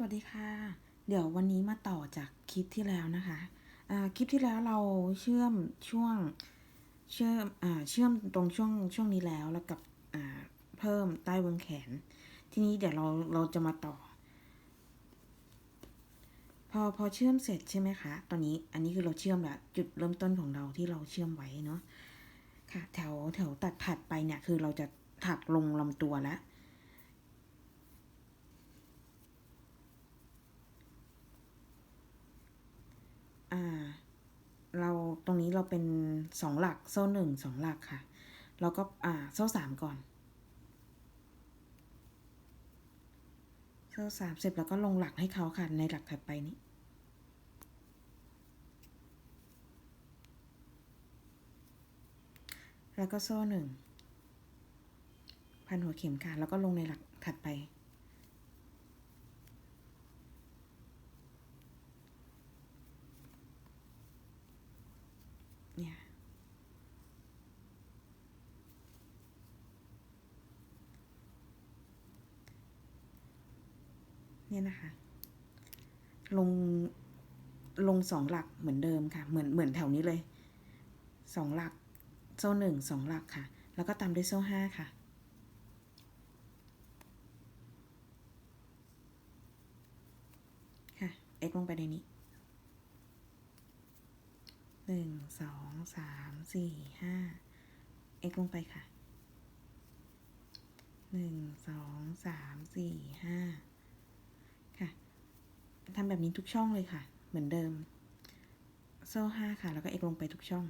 สวัสดีค่ะ เดี๋ยววันนี้มาต่อจากคลิปที่แล้วนะคะคลิปที่แล้วเราเชื่อมช่วงเชื่อมอเชื่อมตรงช่วงช่วงนี้แล้วแล้วกับเพิ่มใต้วงแขน ทีนี้เดี๋ยวเราเราจะมาต่อ พอพอเชื่อมเสร็จใช่ไหมคะ ตอนนี้อันนี้คือเราเชื่อมแล้วจุดเริ่มต้นของเราที่เราเชื่อมไว้เนาะค่ะแถวแถวตัดถัดไปเนี่ยคือเราจะถักลงลำตัวแล้ว อ่า เราตรงนี้เราเป็นสองหลักโซ่หนึ่งสองหลักค่ะ แล้วก็อ่าโซ่สามก่อน โซ่สามเสร็จแล้วก็ลงหลักให้เขาค่ะ ในหลักถัดไปนี้แล้วก็โซ่หนึ่งพันหัวเข็มค่ะ แล้วก็ลงในหลักถัดไป เนี่ย เนี่ยนะคะ ลงลงสองหลักเหมือนเดิมค่ะ เหมือนเหมือนแถวนี้เลยสองหลักโซ่หนึ่งสองหลักค่ะ แล้วก็ตามด้วยโซ่ห้าค่ะ ค่ะ x ลงไปในนี้หนึ่งสองสามสี่ห้า x ลงไปค่ะหนึ่งสองสามสี่ห้า ทำแบบนี้ทุกช่องเลยค่ะ เหมือนเดิม โซ่ห้าค่ะ แล้วก็เอกลงไปทุกช่อง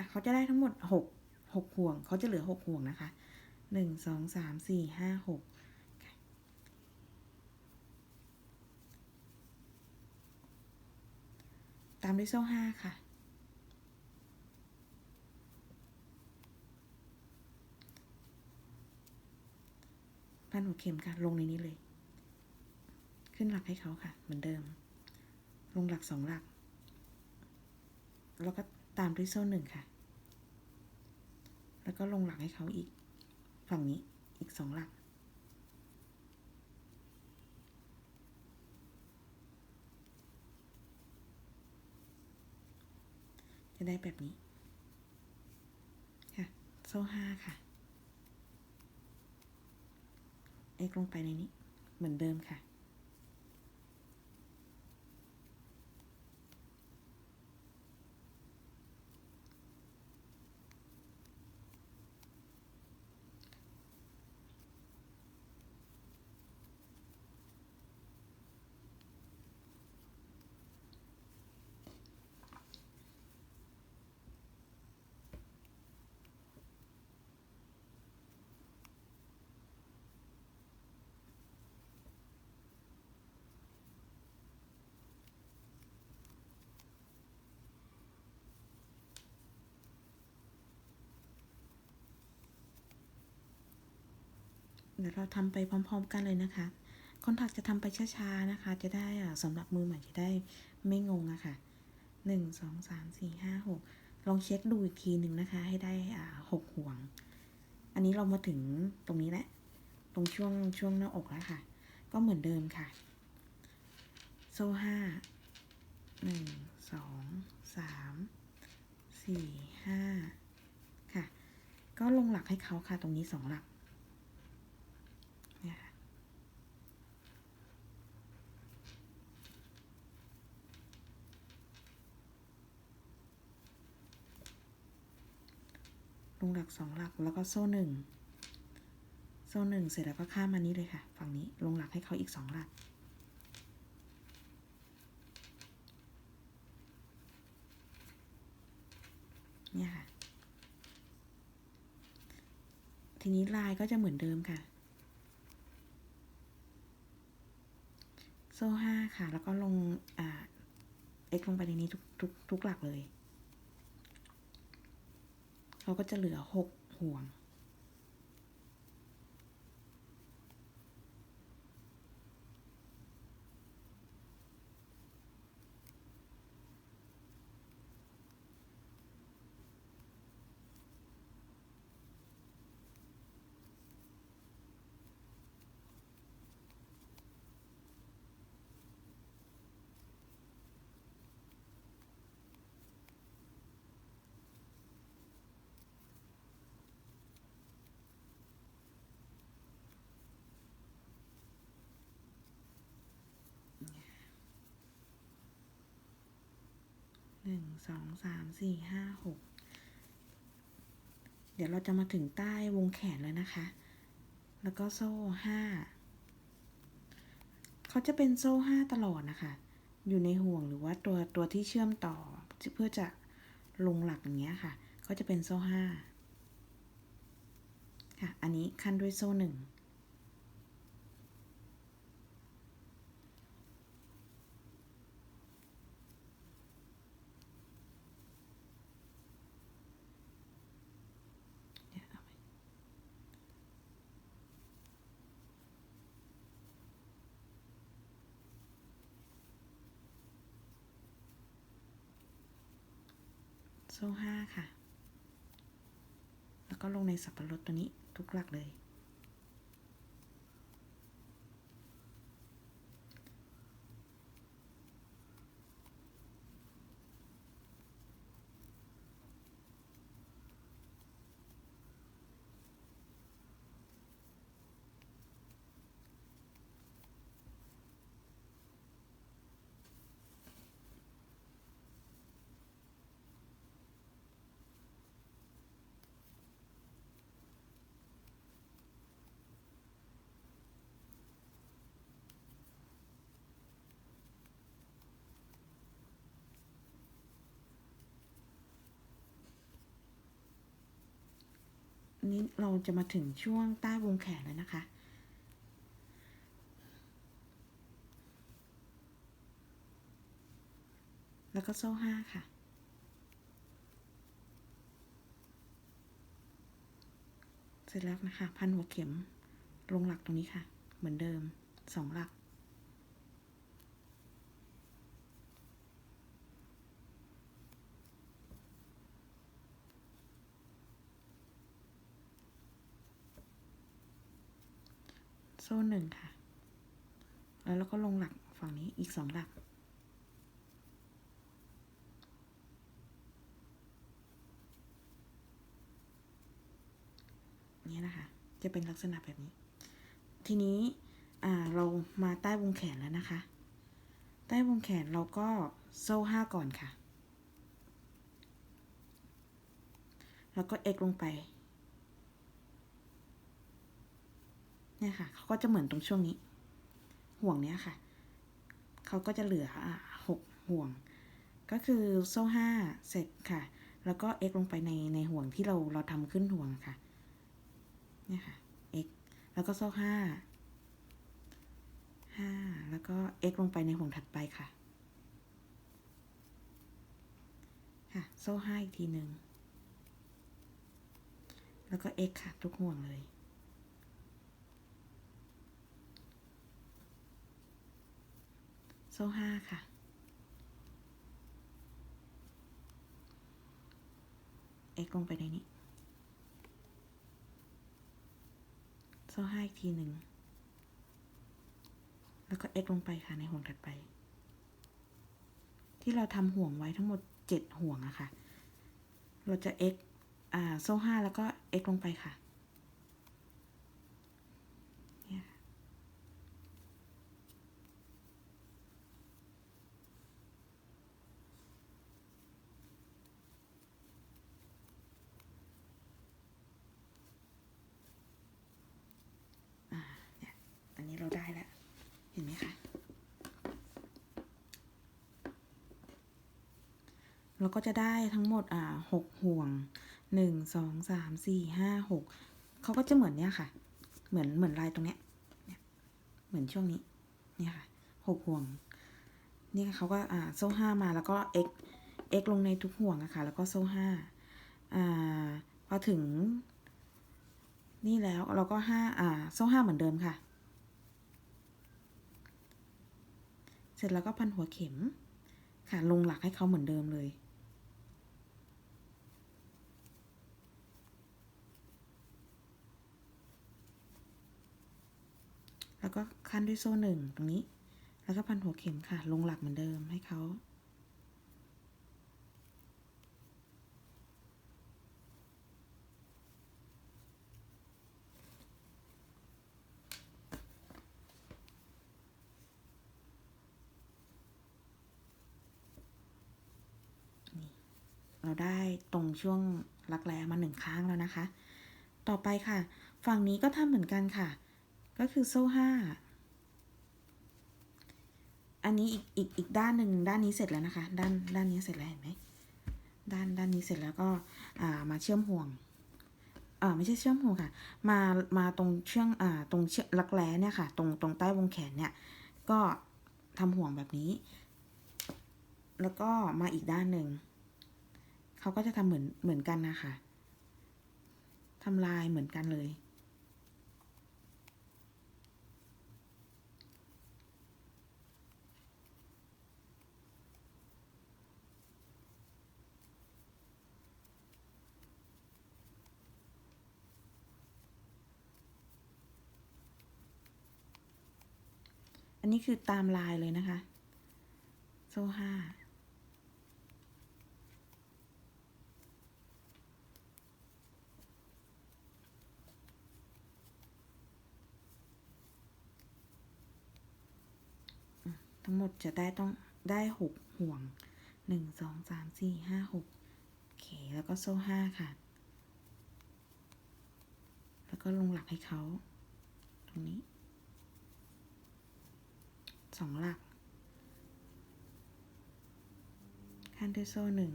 ค่ะ เขาจะได้ทั้งหมดหกหกห่วง เขาจะเหลือหกห่วงนะคะหนึ่งสองสามสี่ห้าหกตามด้วยโซ่ห้าค่ะ พันหัวเข็มค่ะ ลงในนี้เลย ขึ้นหลักให้เขาค่ะ เหมือนเดิม ลงหลักสองหลัก แล้วก็ตามด้วยโซ่หนึ่งค่ะ แล้วก็ลงหลักให้เขาอีก ฝั่งนี้อีกสองหลัก จะได้แบบนี้ ค่ะ โซ่ห้าค่ะ x ลงไปในนี้ เหมือนเดิมค่ะ เดี๋ยวเราทำไปพร้อม ๆ กันเลยนะคะคอนแทคจะทำไปช้าๆนะคะ จะได้สำหรับมือใหม่จะได้ไม่งงอะค่ะหนึ่งสองสามสี่ห้าหกลองเช็คดูอีกทีหนึ่งนะคะ ให้ได้หกห่วง อันนี้เรามาถึงตรงนี้แล้วตรงช่วงช่วงหน้าอกแล้วค่ะ ก็เหมือนเดิมค่ะ โซ่ห้าหนึ่งสองสามสี่ห้าค่ะ ก็ลงหลักให้เขาค่ะ ตรงนี้สองหลัก ลงหลักสองหลักแล้วก็โซ่หนึ่งโซ่หนึ่งเสร็จแล้วก็ข้ามมานี้เลยค่ะฝั่งนี้ลงหลักให้เขาอีกสองหลัก เนี่ยค่ะ ทีนี้ลายก็จะเหมือนเดิมค่ะ โซ่ห้าค่ะ แล้วก็ลง อ่า x ลงไปในนี้ทุกทุกทุกหลักเลย เราก็จะเหลือ 6 ห่วง หนึ่งสองสามสี่ห้าหกเดี๋ยวเราจะมาถึงใต้วงแขนแล้วนะคะ แล้วก็โซ่ห้าเขาจะเป็นโซ่ห้าตลอดนะคะ อยู่ในห่วงหรือว่าตัวตัวที่เชื่อมต่อเพื่อจะลงหลักอย่างเงี้ยค่ะ ก็จะเป็นโซ่ห้าค่ะ อันนี้ขั้นด้วยโซ่หนึ่ง เดี๋ยวเอาไป โซ่ห้าค่ะ แล้วก็ลงในสับปะรดตัวนี้ทุกหลักเลย นี้เราจะมาถึงช่วงใต้วงแขนแล้วนะคะ แล้วก็โซ่ห้าค่ะ เสร็จแล้วนะคะ พันหัวเข็มลงหลักตรงนี้ค่ะ เหมือนเดิมสองหลัก ซ่หนึ่งค่ะ แล้วเราก็ลงหลักฝั่งนี้อีกสองหลักเนี่ยนะคะ จะเป็นลักษณะแบบนี้ ทีนี้เรามาใต้วงแขนแล้วนะคะ ใต้วงแขนเราก็โซ่ห้าก่อนค่ะ แล้วก็ x ลงไป เนี่ยค่ะเขาก็จะเหมือนตรงช่วงนี้ ห่วงเนี้ยค่ะ เขาก็จะเหลือหกห่วง ก็คือโซ่ห้าเสร็จค่ะ แล้วก็ x ลงไปในในห่วงที่เราเราทำขึ้นห่วงค่ะ เนี่ยค่ะ x แล้วก็โซ่ห้าห้าแล้วก็ x ลงไปในห่วงถัดไปค่ะ ค่ะ โซ่ห้าอีกทีหนึ่งแล้วก็ x ค่ะ ทุกห่วงเลย ซ่ห้าค่ะ x ลงไปในนี้ โซ่ห้าอีกทีหนึ่ง แล้วก็ x ลงไปค่ะในห่วงถัดไป ที่เราทำห่วงไว้ทั้งหมดเจ็ดห่วงอะค่ะ เราจะ x อ่า โซ่ห้าแล้วก็ x ลงไปค่ะ เนี่ยค่ะ อ่า เนี่ย อันนี้เราได้แล้ว เห็นไหมคะ เราก็จะได้ทั้งหมดอ่าหกห่วงหนึ่งสองสามสี่ห้าหกเขาก็จะเหมือนเนี้ยค่ะ เหมือนเหมือนลายตรงเนี้ยเนี่ยเหมือนช่วงนี้เนี่ยค่ะหกห่วง นี่เขาก็อ่าโซ่ห้ามาแล้วก็ x x ลงในทุกห่วงอะค่ะ แล้วก็โซ่ห้าอ่าพอถึง นี่แล้วเราก็ห้าอ่าโซ่ห้าเหมือนเดิมค่ะ เสร็จแล้วก็พันหัวเข็ม ค่ะลงหลักให้เขาเหมือนเดิมเลย แล้วก็ขั้นด้วยโซ่หนึ่งตรงนี้ แล้วก็พันหัวเข็มค่ะ ลงหลักเหมือนเดิมให้เขาเราได้ตรงช่วงรักแร้มาหนึ่งครั้งแล้วนะคะ ต่อไปค่ะ ฝั่งนี้ก็ทำเหมือนกันค่ะ ก็คือโซ่ห้าอันนี้อีกอีกอีกด้านหนึ่งด้านนี้เสร็จแล้วนะคะ ด้านด้านนี้เสร็จแล้วเห็นไหมด้านด้านนี้เสร็จแล้วก็อ่ามาเชื่อมห่วงอ่าไม่ใช่เชื่อมห่วงค่ะ มามาตรงเชื่องอ่าตรงเชือกรักแร้เนี่ยค่ะ ตรงตรงใต้วงแขนเนี่ย ก็ทำห่วงแบบนี้ แล้วก็มาอีกด้านหนึ่งเขาก็จะทำเหมือนเหมือนกันนะคะทำลายเหมือนกันเลย นนี้คือตามลายเลยนะคะ โซ่ห้าทั้งหมดจะได้ต้องได้หกห่วงหนึ่งสองสามสี่ห้าหกโอเค แล้วก็โซ่ห้าค่ะ แล้วก็ลงหลักให้เขา ตรงนี้ สองหลัก ขั้นด้วยโซ่หนึ่ง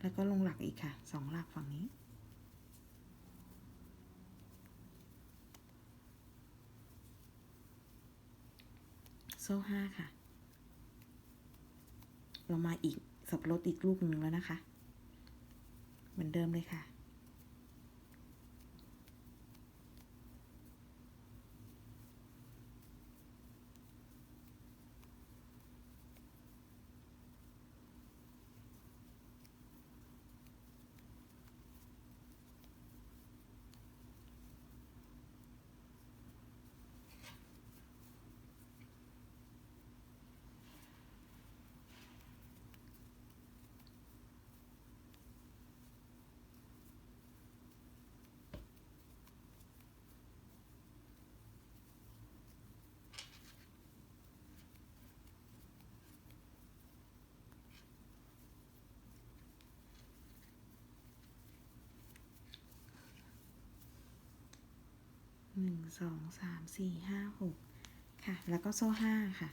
แล้วก็ลงหลักอีกค่ะสองหลักฝั่งนี้ โซ่ห้าค่ะ เรามาอีกสับรดอีกลูกหนึ่งแล้วนะคะ เหมือนเดิมเลยค่ะ หนึ่งสองสามสี่ห้าหกค่ะ แล้วก็โซ่ห้าค่ะ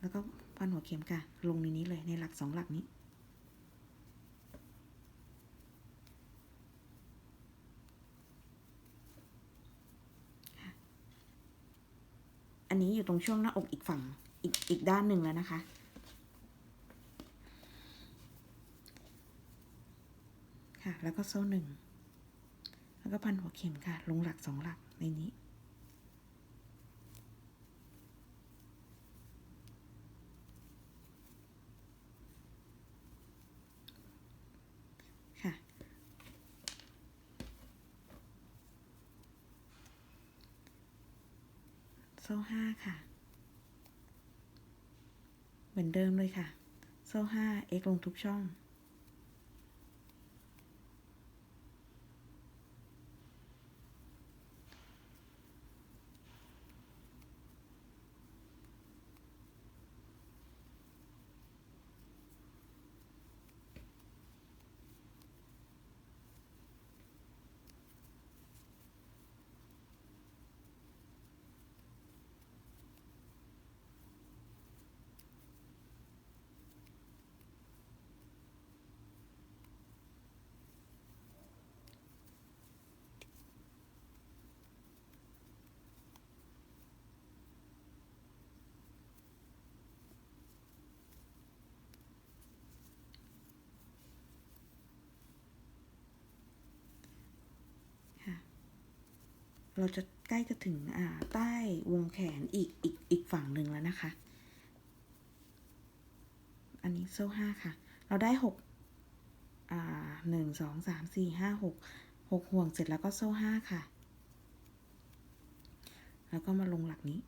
แล้วก็พันหัวเข็มค่ะ ลงในนี้เลยในหลักสองหลักนี้ อันนี้อยู่ตรงช่วงหน้าอกอีกฝั่งอีกอีกด้านหนึ่งแล้วนะคะ ค่ะ แล้วก็โซ่หนึ่ง แล้วก็พันหัวเข็มค่ะ ลงหลักสองหลักในนี้ ค่ะ โซ่ห้าค่ะ เหมือนเดิมเลยค่ะ โซ่ห้า x ลงทุกช่อง เราจะใกล้จะถึงอ่าใต้วงแขนอีกอีกอีกฝั่งหนึ่งแล้วนะคะ อันนี้โซ่ห้าค่ะ เราได้หกอ่าหนึ่งสองสามสี่ห้าหกหกห่วงเสร็จแล้วก็โซ่ห้าค่ะ แล้วก็มาลงหลักนี้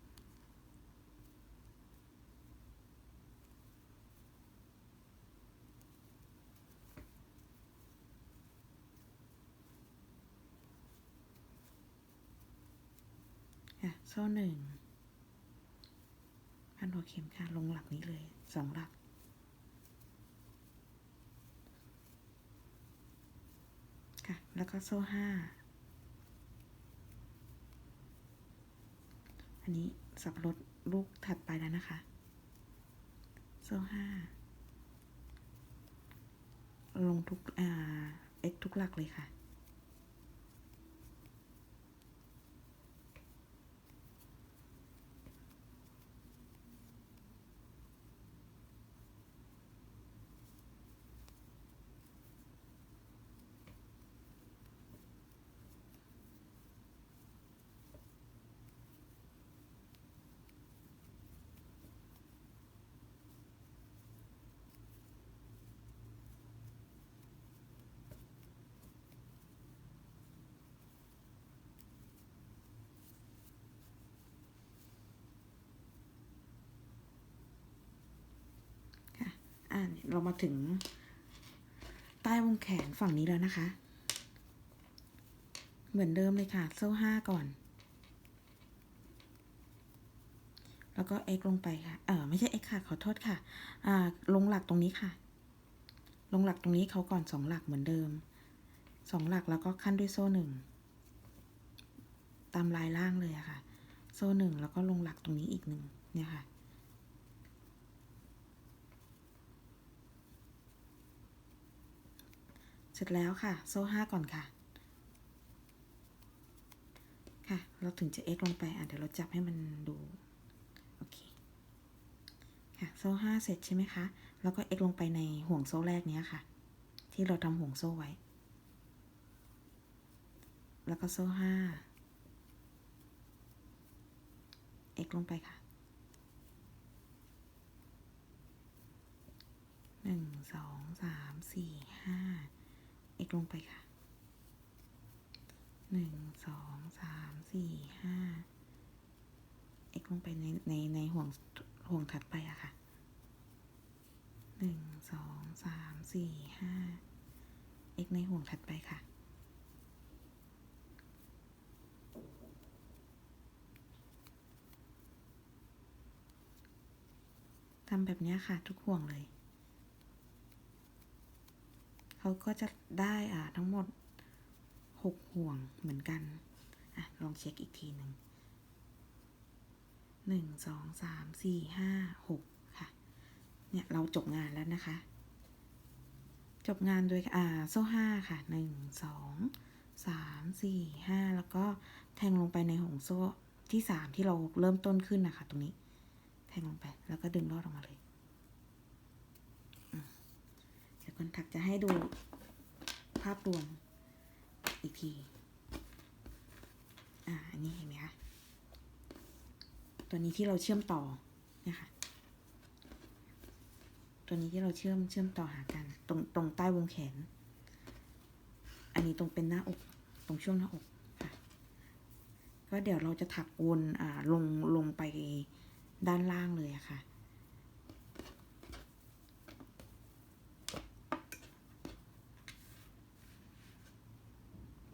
ค่ะ โซ่หนึ่งพันหัวเข็มค่ะ ลงหลักนี้เลยสองหลัก ค่ะ แล้วก็โซ่ห้า อันนี้สับรดลูกถัดไปแล้วนะคะ โซ่ห้า ลงทุก อ่าเอ็กทุกหลักเลยค่ะ ค่ะ อ่าเนี่ยเรามาถึง ใต้วงแขนฝั่งนี้แล้วนะคะ เหมือนเดิมเลยค่ะ โซ่ห้าก่อน แล้วก็ x ลงไปค่ะ เออไม่ใช่ x ค่ะ ขอโทษค่ะ อ่า ลงหลักตรงนี้ค่ะ ลงหลักตรงนี้เขาก่อนสองหลักเหมือนเดิมสองหลักแล้วก็ขั้นด้วยโซ่หนึ่งตามลายล่างเลยอะค่ะ โซ่หนึ่งแล้วก็ลงหลักตรงนี้อีกหนึ่งเนี่ยค่ะ สร็จแล้วค่ะ โซ่ห้าก่อนค่ะ ค่ะ เราถึงจะ x ลงไป อะ เดี๋ยวเราจับให้มันดู โอเค ค่ะ โซ่ห้าเสร็จใช่ไหมคะ แล้วก็ x ลงไปในห่วงโซ่แรกเนี้ยค่ะ ที่เราทำห่วงโซ่ไว้ แล้วก็โซ่ห้า x ลงไปค่ะหนึ่งสองสามสี่ห้า x ลงไปค่ะ หนึ่ง สอง สาม สี่ ห้า x ลงไปในในในห่วงห่วงถัดไปอะค่ะ หนึ่ง สอง สาม สี่ ห้า x ในห่วงถัดไปค่ะทำแบบนี้ค่ะทุกห่วงเลย เขาก็จะได้อ่าทั้งหมดหกห่วงเหมือนกันอะลองเช็คอีกทีหนึ่งหนึ่งสองสามสี่ห้าหกค่ะ เนี่ย เราจบงานแล้วนะคะ จบงานโดยอ่าโซ่ห้าค่ะหนึ่งสองสามสี่ห้าแล้วก็แทงลงไปในห่วงโซ่ที่สามที่เราเริ่มต้นขึ้นนะคะ ตรงนี้ แทงลงไปแล้วก็ดึงลอดออกมาเลย เดี๋ยวคนถักจะให้ดูภาพรวมอีกที อ่า อันนี้เห็นไหมคะ ตัวนี้ที่เราเชื่อมต่อเนี่ยค่ะตัวนี้ที่เราเชื่อมเชื่อมต่อหากัน ตรงตรงใต้วงแขน อันนี้ตรงเป็นหน้าอก ตรงช่วงหน้าอกค่ะก็เดี๋ยวเราจะถักวนอ่าลงลงไปด้านล่างเลยอะค่ะ